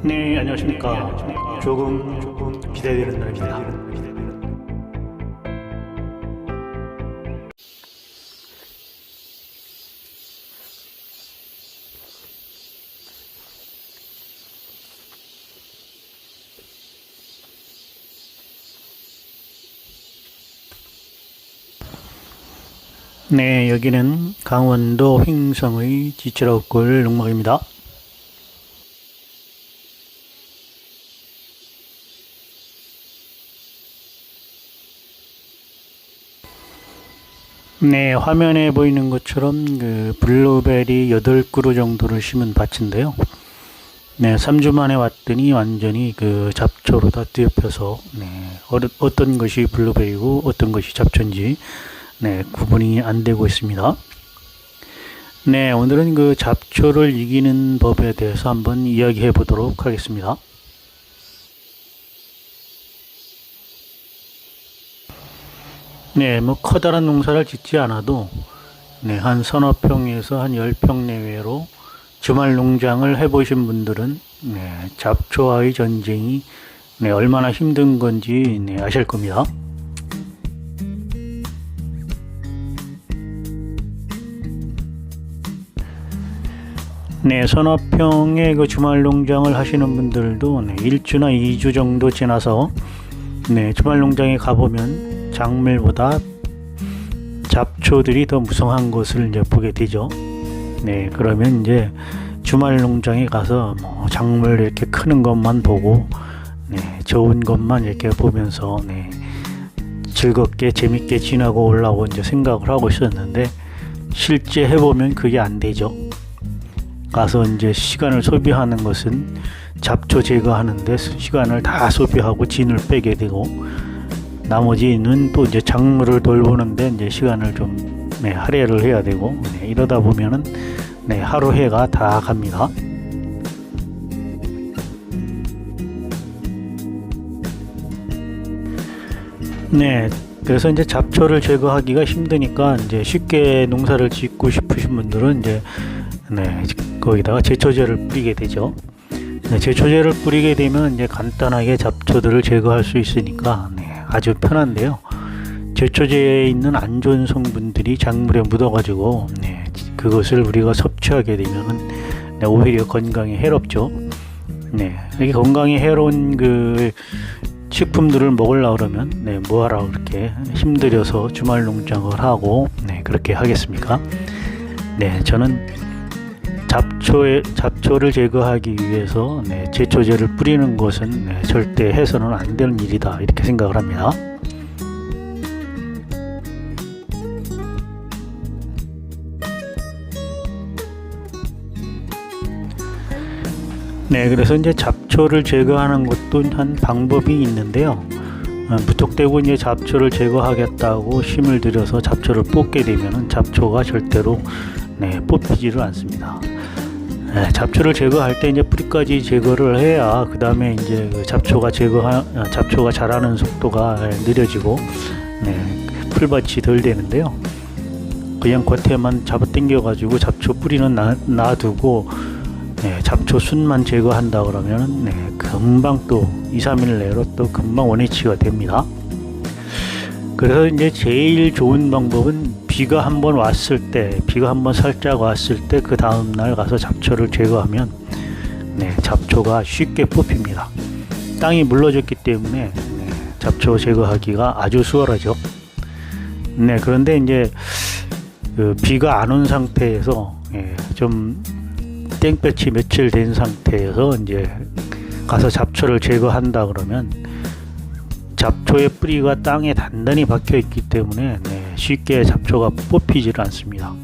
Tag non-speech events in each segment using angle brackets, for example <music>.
네, 안녕하십니까. 조금, 조금 기대되는 날입니다. 네, 여기는 강원도 횡성의 지치라웃골 농막입니다. 네, 화면에 보이는 것처럼 그 블루베리 8그루 정도를 심은 밭인데요. 네, 3주 만에 왔더니 완전히 그 잡초로 다 뒤엎여서 네, 어떤 것이 블루베리고 어떤 것이 잡초인지 네, 구분이 안 되고 있습니다. 네, 오늘은 그 잡초를 이기는 법에 대해서 한번 이야기해 보도록 하겠습니다. 네, 뭐 커다란 농사를 짓지 않아도 네, 한 서너 평에서 한 열 평 내외로 주말 농장을 해보신 분들은 네, 잡초와의 전쟁이 네, 얼마나 힘든 건지 네, 아실 겁니다. 네, 서너 평의 그 주말 농장을 하시는 분들도 네, 1주나 2주 정도 지나서 네, 주말 농장에 가보면 작물보다 잡초들이 더 무성한 것을 이제 보게 되죠. 네, 그러면 이제 주말 농장에 가서 뭐 작물 이렇게 크는 것만 보고 네, 좋은 것만 이렇게 보면서 네, 즐겁게 재밌게 지나고 올라고 이제 생각을 하고 있었는데 실제 해보면 그게 안 되죠. 가서 이제 시간을 소비하는 것은 잡초 제거하는데 시간을 다 소비하고 진을 빼게 되고 나머지는 또 이제 작물을 돌보는데 이제 시간을 좀 네, 할애를 해야 되고 네, 이러다 보면은 네, 하루 해가 다 갑니다. 네, 그래서 이제 잡초를 제거하기가 힘드니까 이제 쉽게 농사를 짓고 싶으신 분들은 이제 네, 거기다가 제초제를 뿌리게 되죠. 네, 제초제를 뿌리게 되면 이제 간단하게 잡초들을 제거할 수 있으니까 네, 아주 편한데요. 제초제에 있는 안 좋은 성분들이 작물에 묻어가지고 네, 그것을 우리가 섭취하게 되면은 네, 오히려 건강에 해롭죠. 네, 이게 건강에 해로운 그 식품들을 먹으려 그러면 네, 뭐하라 그렇게 힘들여서 주말 농장을 하고 네, 그렇게 하겠습니까? 네, 저는 잡초에, 잡초를 제거하기 위해서 네, 제초제를 뿌리는 것은 네, 절대 해서는 안 되는 일이다 이렇게 생각을 합니다. 네, 그래서 이제 잡초를 제거하는 것도 한 방법이 있는데요. 어, 무턱대고 이제 잡초를 제거하겠다고 힘을 들여서 잡초를 뽑게 되면은 잡초가 절대로 네, 뽑히지를 않습니다. 네, 잡초를 제거할 때 이제 뿌리까지 제거를 해야 그 다음에 이제 그 잡초가 제거하 아, 잡초가 자라는 속도가 예, 느려지고 네, 풀밭이 덜 되는데요. 그냥 겉에만 잡아당겨 가지고 잡초 뿌리는 놔, 놔두고 네, 잡초 순만 제거한다 그러면 네, 금방 또 2, 3일 내로 또 금방 원위치가 됩니다. 그래서 이제 제일 좋은 방법은 비가 한번 왔을 때, 비가 한번 살짝 왔을 때 그 다음 날 가서 잡초를 제거하면 네, 잡초가 쉽게 뽑힙니다. 땅이 물러졌기 때문에 네, 잡초 제거하기가 아주 수월하죠. 네, 그런데 이제 그 비가 안 온 상태에서 예, 좀 땡볕이 며칠 된 상태에서 이제 가서 잡초를 제거한다 그러면 잡초의 뿌리가 땅에 단단히 박혀 있기 때문에 네, 쉽게 잡초가 뽑히지를 않습니다.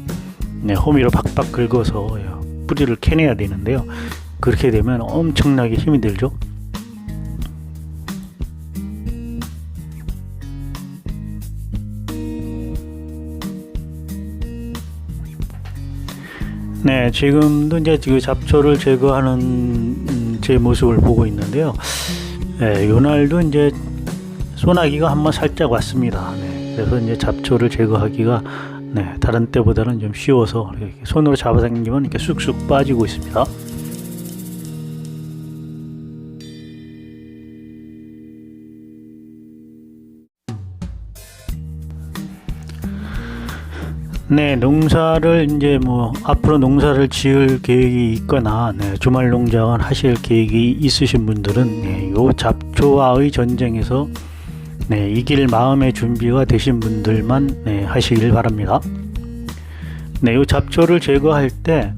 네, 호미로 박박 긁어서 예, 뿌리를 캐내야 되는데요. 그렇게 되면 엄청나게 힘이 들죠. 네, 지금도 이제 그 잡초를 제거하는 음, 제 모습을 보고 있는데요. 네, 요날도 이제 소나기가 한번 살짝 왔습니다. 그래서 이제 잡초를 제거하기가 네, 다른 때보다는 좀 쉬워서 손으로 잡아당기면 이렇게 쑥쑥 빠지고 있습니다. 네, 농사를 이제 뭐 앞으로 농사를 지을 계획이 있거나 네, 주말 농장을 하실 계획이 있으신 분들은 네, 요 잡초와의 전쟁에서 네, 이 길 마음의 준비가 되신 분들만 네, 하시길 바랍니다. 네, 요 잡초를 제거할 때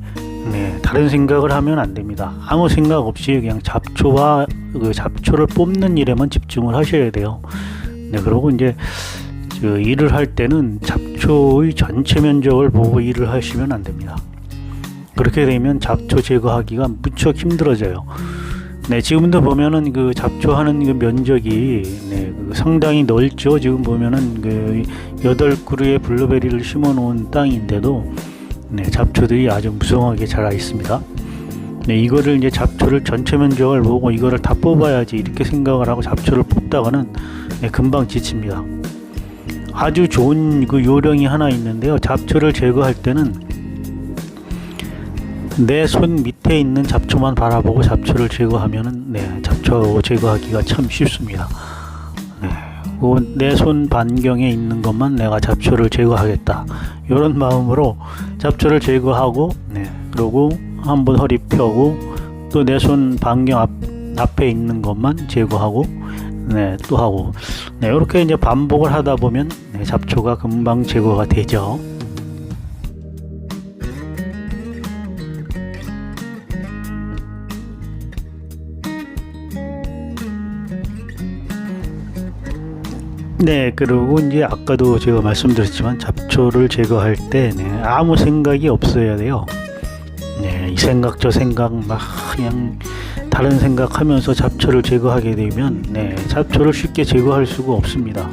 네, 다른 생각을 하면 안 됩니다. 아무 생각 없이 그냥 잡초와 그 잡초를 뽑는 일에만 집중을 하셔야 돼요. 네, 그리고 이제 그 일을 할 때는 잡초의 전체 면적을 보고 일을 하시면 안 됩니다. 그렇게 되면 잡초 제거하기가 무척 힘들어져요. 네, 지금도 보면은 그 잡초하는 그 면적이 네, 그 상당히 넓죠. 지금 보면은 그 여덟 그루의 블루베리를 심어 놓은 땅인데도 네, 잡초들이 아주 무성하게 자라 있습니다. 네, 이거를 이제 잡초를 전체 면적을 보고 이거를 다 뽑아야지 이렇게 생각을 하고 잡초를 뽑다가는 네, 금방 지칩니다. 아주 좋은 그 요령이 하나 있는데요. 잡초를 제거할 때는 내 손 밑에 있는 잡초만 바라보고 잡초를 제거하면은 네, 잡초 제거하기가 참 쉽습니다. 네, 내손 반경에 있는 것만 내가 잡초를 제거하겠다. 이런 마음으로 잡초를 제거하고 네, 그리고 한번 허리 펴고 또 내 손 반경 앞, 앞에 있는 것만 제거하고 네, 또 하고 네, 이렇게 이제 반복을 하다 보면 네, 잡초가 금방 제거가 되죠. 네, 그리고 이제 아까도 제가 말씀드렸지만 잡초를 제거할 때 네, 아무 생각이 없어야 돼요. 네, 이 생각 저 생각 막 그냥 다른 생각하면서 잡초를 제거하게 되면 네, 잡초를 쉽게 제거할 수가 없습니다.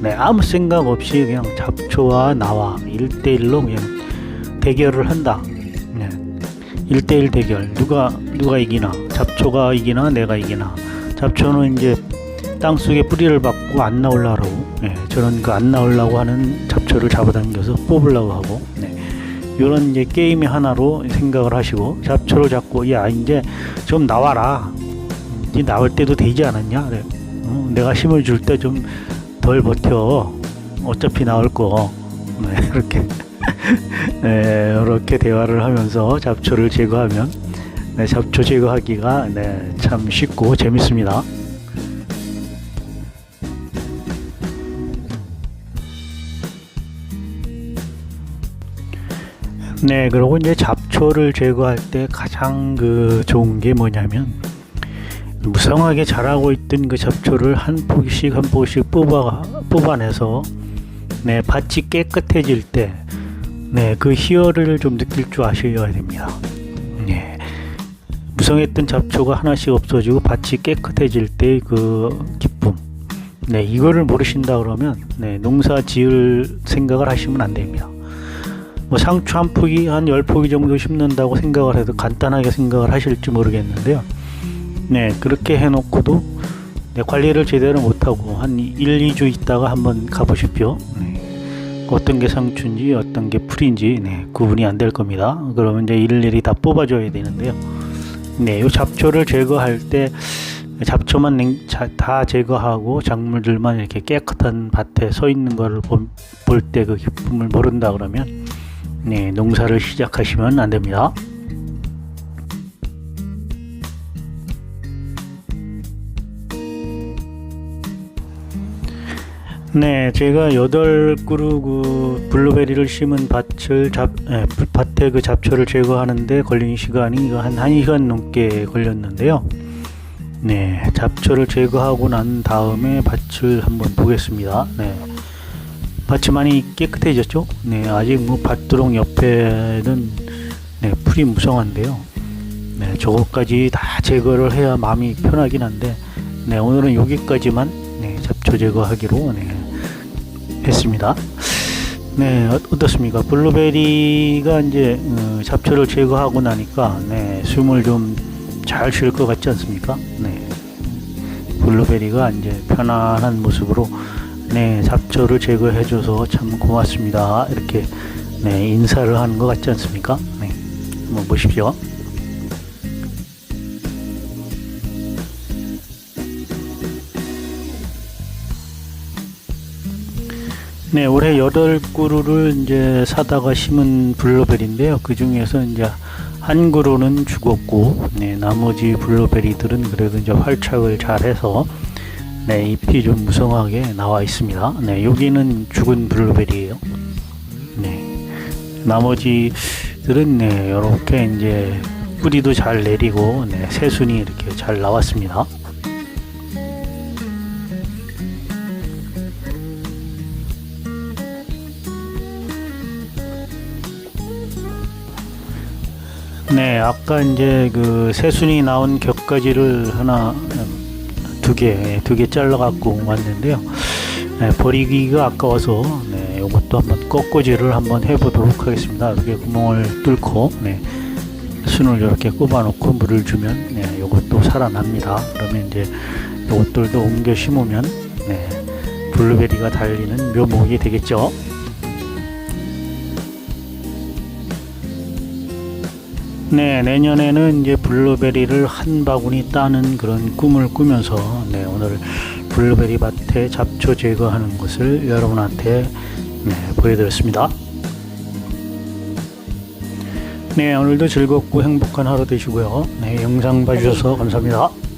네, 아무 생각 없이 그냥 잡초와 나와 1대1로 그냥 대결을 한다. 네, 1대1 대결. 누가 누가 이기나? 잡초가 이기나 내가 이기나? 잡초는 이제 땅 속에 뿌리를 박고 안 나오려고 네, 저는 그 안 나오려고 하는 잡초를 잡아당겨서 뽑으려고 하고 네. 이런 이제 게임의 하나로 생각을 하시고 잡초를 잡고 야 이제 좀 나와라 이제 나올 때도 되지 않았냐 네. 어, 내가 힘을 줄 때 좀 덜 버텨 어차피 나올 거 네, <laughs> 이렇게 네, 이렇게 대화를 하면서 잡초를 제거하면 네, 잡초 제거하기가 네, 참 쉽고 재밌습니다. 네, 그리고 이제 잡초를 제거할 때 가장 그 좋은 게 뭐냐면 무성하게 자라고 있던 그 잡초를 한 포기씩 한 포기씩 뽑아 뽑아내서 네 밭이 깨끗해질 때 네 그 희열을 좀 느낄 줄 아셔야 됩니다. 네 무성했던 잡초가 하나씩 없어지고 밭이 깨끗해질 때 그 기쁨. 네 이거를 모르신다 그러면 네 농사 지을 생각을 하시면 안 됩니다. 뭐 상추 한 포기 한 열 포기 정도 심는다고 생각을 해도 간단하게 생각을 하실지 모르겠는데요. 네 그렇게 해 놓고도 네, 관리를 제대로 못 하고 한 1, 2주 있다가 한번 가 보십시오. 네, 어떤 게 상추인지 어떤 게 풀인지 네, 구분이 안 될 겁니다. 그러면 이제 일일이 다 뽑아줘야 되는데요. 네, 이 잡초를 제거할 때 잡초만 다 제거하고 작물들만 이렇게 깨끗한 밭에 서 있는 것을 볼때 그 기쁨을 모른다 그러면 네, 농사를 시작하시면 안 됩니다. 네, 제가 여덟 그루 그 블루베리를 심은 밭을 잡, 에, 밭에 그 잡초를 제거하는데 걸린 시간이 한 1시간 넘게 걸렸는데요. 네, 잡초를 제거하고 난 다음에 밭을 한번 보겠습니다. 네. 밭이 많이 깨끗해졌죠? 네, 아직 뭐 밭두렁 옆에는 네, 풀이 무성한데요. 네, 저것까지 다 제거를 해야 마음이 편하긴 한데, 네, 오늘은 여기까지만 네, 잡초 제거하기로 네, 했습니다. 네, 어- 어떻습니까? 블루베리가 이제 어, 잡초를 제거하고 나니까 네, 숨을 좀 잘 쉴 것 같지 않습니까? 네, 블루베리가 이제 편안한 모습으로 네, 잡초를 제거해줘서 참 고맙습니다. 이렇게 네, 인사를 하는 것 같지 않습니까? 네, 한번 보십시오. 네, 올해 여덟 그루를 이제 사다가 심은 블루베리인데요. 그 중에서 이제 한 그루는 죽었고, 네, 나머지 블루베리들은 그래도 이제 활착을 잘 해서, 네, 잎이 좀 무성하게 나와 있습니다. 네, 여기는 죽은 블루베리예요. 네, 나머지들은 네, 이렇게 이제 뿌리도 잘 내리고, 네, 새순이 이렇게 잘 나왔습니다. 네, 아까 이제 그 새순이 나온 격가지를 하나, 두 개, 두 개 잘라갖고 왔는데요. 네, 버리기가 아까워서, 네, 요것도 한번 꺾어지를 한번 해보도록 하겠습니다. 이렇게 구멍을 뚫고, 네, 순을 이렇게 꼽아놓고 물을 주면, 네, 요것도 살아납니다. 그러면 이제 요것들도 옮겨 심으면, 네, 블루베리가 달리는 묘목이 되겠죠. 네, 내년에는 이제 블루베리를 한 바구니 따는 그런 꿈을 꾸면서 네, 오늘 블루베리 밭에 잡초 제거하는 것을 여러분한테 네, 보여드렸습니다. 네, 오늘도 즐겁고 행복한 하루 되시고요. 네, 영상 봐주셔서 감사합니다.